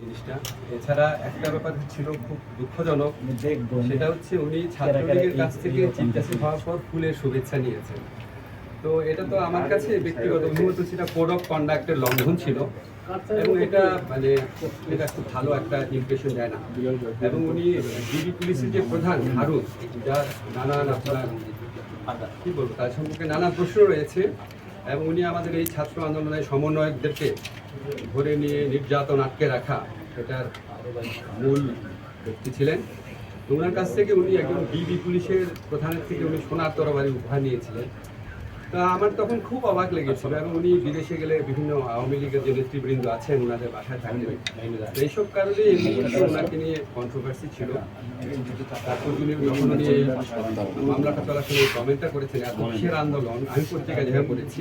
জিনিসটা। এছাড়া একটা ব্যাপার ছিল খুব দুঃখজনক সেটা হচ্ছে উনি ছাত্রলীগের কাছ থেকে চিফ হওয়ার পর ফুলের শুভেচ্ছা নিয়েছেন। তো এটা তো আমার কাছে ব্যক্তিগত অভিমত সেটা কোড অফ কন্ডাক্টের লঙ্ঘন ছিল। এবং এটা মানে এটা খুব ভালো একটা ইমপ্রেশন দেয় না। এবং উনি ডিবি পুলিশের যে প্রধান হারুন যার নানান আপনার কি বলব তার সম্পর্কে নানা প্রশ্ন রয়েছে। এবং উনি আমাদের এই ছাত্র আন্দোলনের সমন্বয়কদেরকে ধরে নিয়ে নির্যাতন আটকে রাখা সেটার মূল ব্যক্তি ছিলেন। ওনার কাছ থেকে উনি একজন বিবি পুলিশের প্রধানের থেকে উনি সোনার তরবারি উপহার নিয়েছিলেন। তা আমার তখন খুব অবাক লেগেছিল এবং উনি বিদেশে গেলে বিভিন্ন আওয়ামী লীগের যে নেতৃবৃন্দ আছেন ওনাদের বাসায় থাকবেন এইসব কারণে ওনাকে নিয়ে কন্ট্রোভার্সি ছিল। তারপর উনি যখন উনি মামলাটা চলার সময় কমেন্টটা করেছেন, এত কিসের আন্দোলন? আমি পত্রিকায় যেভাবে পড়েছি,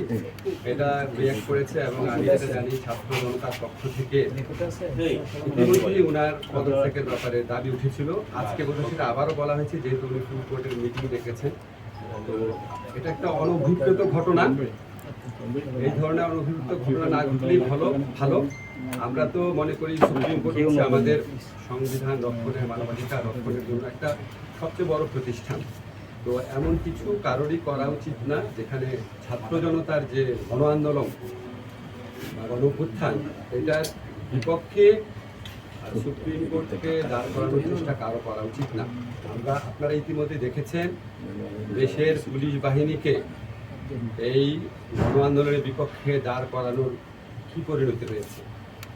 এটা রিয়াক্ট করেছে এবং আমি এটা জানি ছাত্র জনতার পক্ষ থেকে। ইতিমধ্যেই ওনার পদত্যাগের ব্যাপারে দাবি উঠেছিল। আজকে বোধহয় সেটা আবারও বলা হয়েছে, যেহেতু উনি ফুল কোর্টের মিটিং তো এটা একটা অনভিপ্রেত ঘটনা। এই ধরনের অনভিপ্রেত ঘটনা না ঘটলেই ভালো ভালো। আমরা তো মনে করি সুপ্রিম কোর্ট হচ্ছে আমাদের সংবিধান রক্ষণের মানবাধিকার রক্ষণের জন্য একটা সবচেয়ে বড় প্রতিষ্ঠান। তো এমন কিছু কারোরই করা উচিত না, যেখানে ছাত্র জনতার যে গণ আন্দোলন বা গণ এটার বিপক্ষে সুপ্রিম কোর্ট থেকে দাঁড় করানোর চেষ্টা কারও করা উচিত না। আমরা আপনারা ইতিমধ্যে দেখেছেন দেশের পুলিশ বাহিনীকে এই গণ আন্দোলনের বিপক্ষে দাঁড় করানোর কি পরিণতি রয়েছে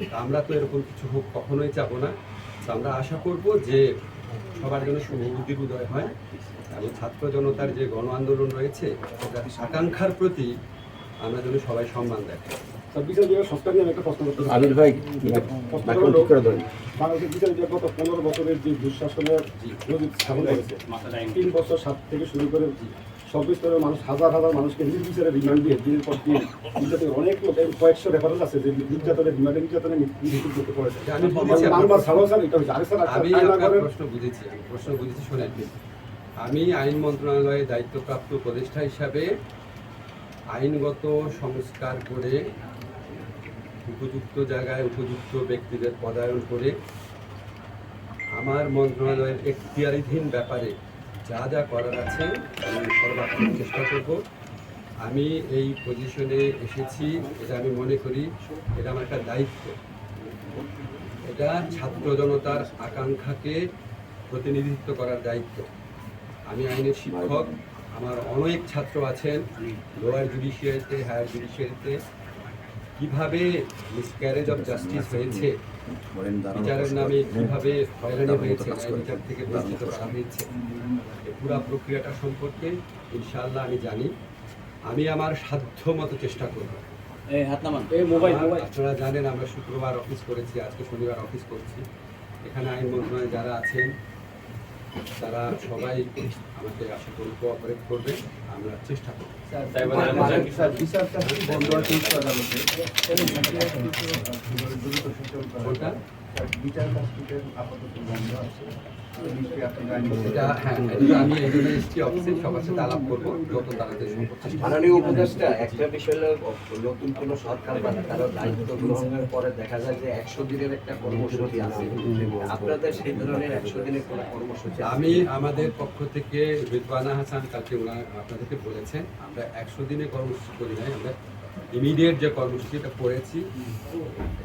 তা আমরা তো এরকম কিছু হোক কখনোই চাবো না। তো আমরা আশা করব যে সবার জন্য শুভবুদ্ধির উদয় হয় এবং ছাত্র জনতার যে গণ আন্দোলন রয়েছে সেটার আকাঙ্ক্ষার প্রতি আমরা যেন সবাই সম্মান দেখাই। স্যার বিচার বিভাগ সংস্কার নিয়ে আমি একটা প্রশ্ন করতে চাই। আমির ভাই বাংলাদেশের বিচার বিভাগ গত পনেরো বছরের যে দুঃশাসনের নজির স্থাপন করেছে তিন বছর সাত থেকে শুরু করে সব স্তরের মানুষ হাজার হাজার মানুষকে নির্বিচারে রিমান্ড দিয়ে দিনের পর দিন নির্যাতন অনেক লোক কয়েকশো রেফারেন্স আছে যে নির্যাতনের রিমান্ডে নির্যাতনে মৃত্যু করতে বারবার ছাড়াও স্যার এটা হচ্ছে আরে স্যার আমি প্রশ্ন বুঝেছি প্রশ্ন বুঝেছি শোনেন। আমি আইন মন্ত্রণালয়ে দায়িত্বপ্রাপ্ত উপদেষ্টা হিসাবে আইনগত সংস্কার করে উপযুক্ত জায়গায় উপযুক্ত ব্যক্তিদের পদায়ন করে আমার মন্ত্রণালয়ের এখতিয়ারিধীন ব্যাপারে যা যা করার আছে আমি সর্বাত্মক চেষ্টা করব। আমি এই পজিশনে এসেছি, এটা আমি মনে করি এটা আমার একটা দায়িত্ব। এটা ছাত্র জনতার আকাঙ্ক্ষাকে প্রতিনিধিত্ব করার দায়িত্ব। আমি আইনের শিক্ষক, আমার অনেক ছাত্র আছেন লোয়ার জুডিশিয়ারিতে হায়ার জুডিশিয়ারিতে কীভাবে মিসক্যারেজ অফ জাস্টিস হয়েছে? বিচারের নামে কীভাবে হয়রানি হয়েছে? বিচার থেকে বঞ্চিত করা হয়েছে। এই পুরো প্রক্রিয়াটা সম্পর্কে ইনশাআল্লাহ আমি জানি। আমি আমার সাধ্য মতো চেষ্টা করব। আপনারা জানেন আমরা শুক্রবার অফিস করেছি আজকে শনিবার অফিস করছি। এখানে আইন মন্ত্রণালয়ে যারা আছেন তারা সবাই আমাকে আশা করি কোঅপারেট করবে আমরা চেষ্টা করব হ্যাঁ। মাননীয় উপদেষ্টা একটা বিষয় নতুন কোন সরকার বা তারা দায়িত্ব গ্রহণের পরে দেখা যায় যে একশো দিনের একটা কর্মসূচি আছে আপনাদের সেই ধরনের একশো দিনের কোনো কর্মসূচি আমি আমাদের পক্ষ থেকে রিদওয়ানা হাসান কালকে ওনার আপনাদেরকে বলেছেন আমরা একশো দিনে কর্মসূচি করি নাই আমরা ইমিডিয়েট যে কর্মসূচি এটা করেছি।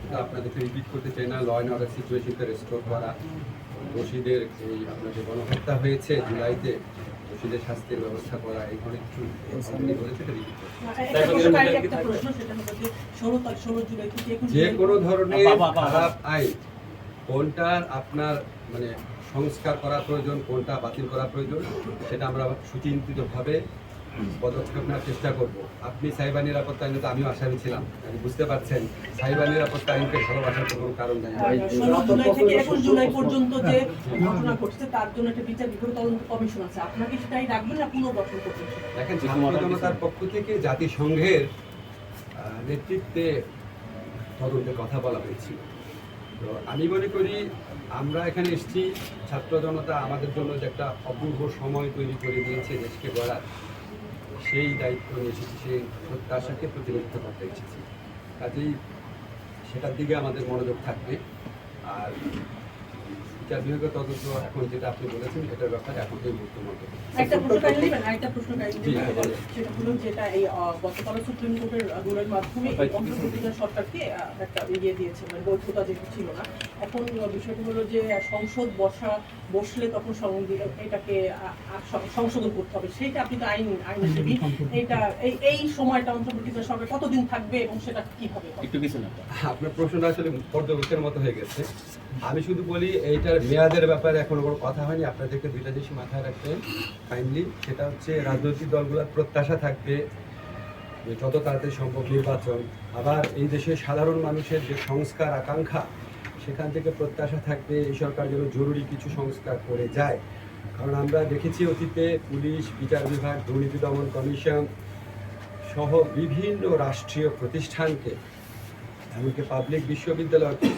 এটা আপনাদেরকে রিপিট করতে চাই না ল অ্যান্ড অর্ডার সিচুয়েশনকে রেস্টোর করা। দোষীদের এই আপনার যে গণহত্যা হয়েছে জুলাইতে দোষীদের শাস্তির ব্যবস্থা করা এই ধরনের কিছু হলো যে থেকে কোনো ধরনের খারাপ আইন কোনটার আপনার মানে সংস্কার করা প্রয়োজন কোনটা বাতিল করা প্রয়োজন সেটা আমরা সুচিন্তিতভাবে পদক্ষেপ নেওয়ার চেষ্টা করব। আপনি সাইবার নিরাপত্তা আইনে তো আমিও আসামি ছিলাম আপনি বুঝতে পারছেন সাইবার নিরাপত্তা আইনকে ভালোবাসার তো কোনো কারণ নেই। জুলাই পর্যন্ত যে ঘটনা ঘটছে তার জন্য একটা বিচার বিভাগ তদন্ত কমিশন আছে। আপনাকে সেটাই রাখবেন না পুনর্গঠন করবেন দেখেন জনতার পক্ষ থেকে জাতিসংঘের নেতৃত্বে তদন্তের কথা বলা হয়েছিল। তো আমি মনে করি আমরা এখানে এসেছি, ছাত্র জনতা আমাদের জন্য যে একটা অপূর্ব সময় তৈরি করে দিয়েছে দেশকে গড়ার। সেই দায়িত্ব নিয়ে এসেছি, সেই প্রত্যাশাকে প্রতিনিধিত্ব করতে এসেছি। কাজেই সেটার দিকে আমাদের মনোযোগ থাকবে। বিচার বিভাগের তদন্ত এখন যেটা আপনি বলেছেন এটার ব্যাপারে এখন এই মুহূর্তে মন্তব্য একটা প্রশ্ন আরেকটা প্রশ্ন দিবেন। সেটা হলো যেটা এই গতকাল সুপ্রিম কোর্টের রুলের মাধ্যমে এই অন্তর্বর্তীকালীন সরকারকে একটা ইয়ে দিয়েছে মানে বৈধতা যেহেতু ছিল না। এখন বিষয়টা হলো যে সংসদ বসা বসলে তখন এটাকে সংশোধন করতে হবে। সেইটা আপনি তো আইন আইনজীবী এইটা এই এই সময়টা অন্তর্বর্তীকালীন সরকার কতদিন থাকবে এবং সেটা কীভাবে হবে? একটু পিছনে। আপনার প্রশ্নটা আসলে পর্যবেক্ষণের মতো হয়ে গেছে। আমি শুধু বলি, এইটার মেয়াদের ব্যাপারে এখনও কোনো কথা হয়নি। আপনাদেরকে দুইটা জিনিস মাথায় রাখতে কাইন্ডলি সেটা হচ্ছে রাজনৈতিক দলগুলোর প্রত্যাশা থাকবে যে যত তাড়াতাড়ি সম্ভব নির্বাচন। আবার এই দেশের সাধারণ মানুষের যে সংস্কার আকাঙ্ক্ষা, সেখান থেকে প্রত্যাশা থাকবে এই সরকার যেন জরুরি কিছু সংস্কার করে যায়। কারণ আমরা দেখেছি অতীতে পুলিশ, বিচার বিভাগ, দুর্নীতি দমন কমিশন সহ বিভিন্ন রাষ্ট্রীয় প্রতিষ্ঠানকে, এমনকি পাবলিক বিশ্ববিদ্যালয়কে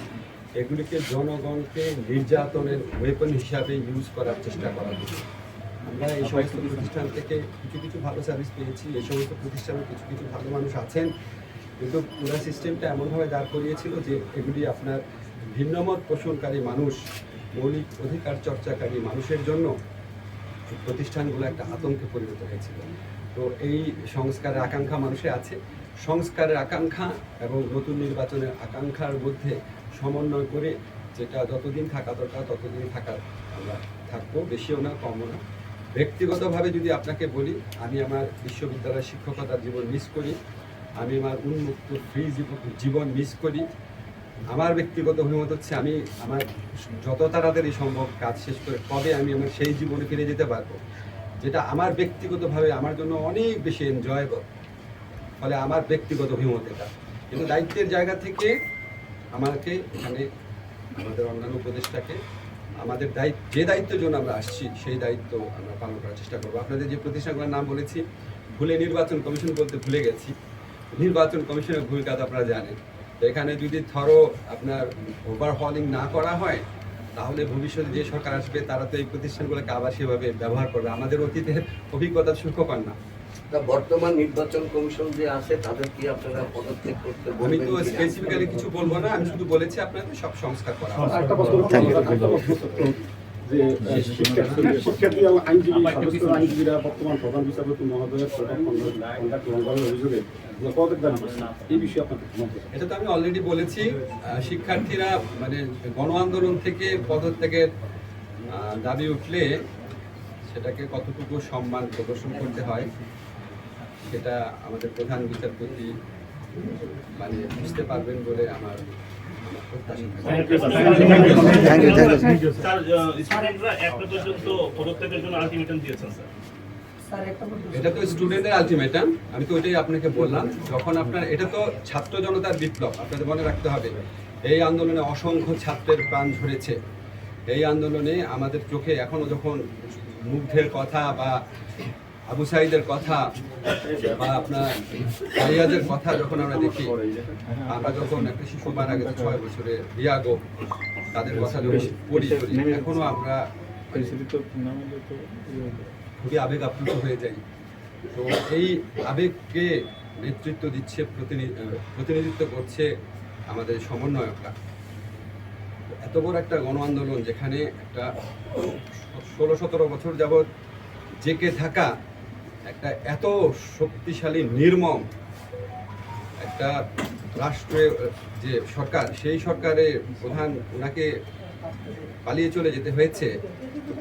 এগুলিকে জনগণকে নির্যাতনের ওয়েপন হিসাবে ইউজ করার চেষ্টা করা হচ্ছে। আমরা এই সমস্ত প্রতিষ্ঠান থেকে কিছু কিছু ভালো সার্ভিস পেয়েছি এই সমস্ত প্রতিষ্ঠানে কিছু কিছু ভালো মানুষ আছেন। কিন্তু পুরো সিস্টেমটা এমনভাবে দাঁড় করিয়েছিল যে এগুলি আপনার ভিন্নমত পোষণকারী মানুষ মৌলিক অধিকার চর্চাকারী মানুষের জন্য প্রতিষ্ঠানগুলো একটা আতঙ্কে পরিণত হয়েছিল। তো এই সংস্কারের আকাঙ্ক্ষা মানুষে আছে। সংস্কারের আকাঙ্ক্ষা এবং নতুন নির্বাচনের আকাঙ্ক্ষার মধ্যে সমন্বয় করে যেটা যতদিন থাকা দরকার, ততদিন থাকার আমরা থাকব, বেশিও না, কমও না। ব্যক্তিগতভাবে যদি আপনাকে বলি, আমি আমার বিশ্ববিদ্যালয়ের শিক্ষকতার জীবন মিস করি, আমি আমার উন্মুক্ত ফ্রি জীবন মিস করি। আমার ব্যক্তিগত অভিমত হচ্ছে আমি আমার যত তাড়াতাড়ি সম্ভব কাজ শেষ করে কবে আমি আমার সেই জীবনে ফিরে যেতে পারব? যেটা আমার ব্যক্তিগতভাবে আমার জন্য অনেক বেশি এনজয়েবল ফলে আমার ব্যক্তিগত অভিমত এটা। কিন্তু দায়িত্বের জায়গা থেকে আমাকে এখানে আমাদের অন্যান্য উপদেষ্টাকে আমাদের দায়িত্ব, যে দায়িত্বের জন্য আমরা আসছি, সেই দায়িত্ব আমরা পালন করার চেষ্টা করব। আপনাদের যে প্রতিষ্ঠানগুলোর নাম বলেছি, ভুলে নির্বাচন কমিশন বলতে ভুলে গেছি। নির্বাচন কমিশনের ভূমিকা তো আপনারা জানেন। তো এখানে যদি ধরো আপনার ওভারহলিং না করা হয় তাহলে ভবিষ্যতে যে সরকার আসবে তারা তো এই প্রতিষ্ঠানগুলোকে আবার সেভাবে ব্যবহার করবে। আমাদের অতীতের অভিজ্ঞতা সুখ পান না বর্তমান নির্বাচন কমিশন যে আছে তাদের কি আপনারা পদক্ষেপ করতে আমি তো স্পেসিফিক্যালি কিছু বলব না আমি শুধু বলেছি আপনাদের সব সংস্কার করা। হবে। একটা প্রশ্ন একটা প্রশ্ন ছোট্ট, যে শিক্ষার্থী শিক্ষার্থী আইনজীবী সদস্য আইনজীবীরা বর্তমান প্রধান বিচারপতি মহোদয়ের কন্ডাক্ট লঙ্ঘনের অভিযোগে দাবি এই বিষয়ে আপনার এটা তো আমি অলরেডি বলেছি শিক্ষার্থীরা মানে গণ আন্দোলন থেকে পদত্যাগের আহ, দাবি উঠলে সেটাকে কতটুকু সম্মান প্রদর্শন করতে হয় সেটা আমাদের প্রধান বিচারপতি মানে বুঝতে পারবেন বলে আমার। Thank you thank you sir স্টুডেন্টরা একটা পর্যন্ত পদত্যাগের জন্য আলটিমেটাম দিয়েছেন স্যার স্যার একটা প্রশ্ন এটা তো স্টুডেন্টের আলটিমেটাম আমি তো ওইটাই আপনাকে বললাম। যখন আপনার এটা তো ছাত্র জনতার বিপ্লব আপনাদের মনে রাখতে হবে। এই আন্দোলনে অসংখ্য ছাত্রের প্রাণ ঝরেছে। এই আন্দোলনে আমাদের চোখে এখনও যখন মুগ্ধের কথা বা আবু সাইদের কথা বা আপনার আলিয়াদের কথা যখন আমরা দেখি আমরা যখন একটা শিশু মারা গেছে ছয় বছরে রিয়াগো তাদের কথা যখন পড়ি এখনও আমরা মানে খুবই আবেগ আপ্লুত হয়ে যাই। তো এই আবেগকে নেতৃত্ব দিচ্ছে প্রতিনি- প্রতিনিধিত্ব করছে আমাদের সমন্বয়করা। এত বড় একটা গণ আন্দোলন যেখানে একটা ষোলো সতেরো বছর যাবৎ জেকে থাকা একটা এত শক্তিশালী নির্মম একটা রাষ্ট্রে যে সরকার সেই সরকারের প্রধান ওনাকে পালিয়ে চলে যেতে হয়েছে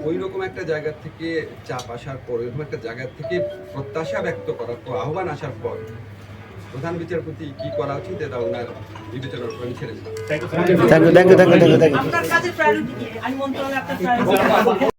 ওই রকম একটা জায়গা থেকে চাপ আসার পর ওইরকম একটা জায়গা থেকে প্রত্যাশা ব্যক্ত করার পর আহ্বান আসার পর প্রধান বিচারপতি কি করা উচিত এটা ওনার বিবেচনার উপর আমি ছেড়ে দিলাম।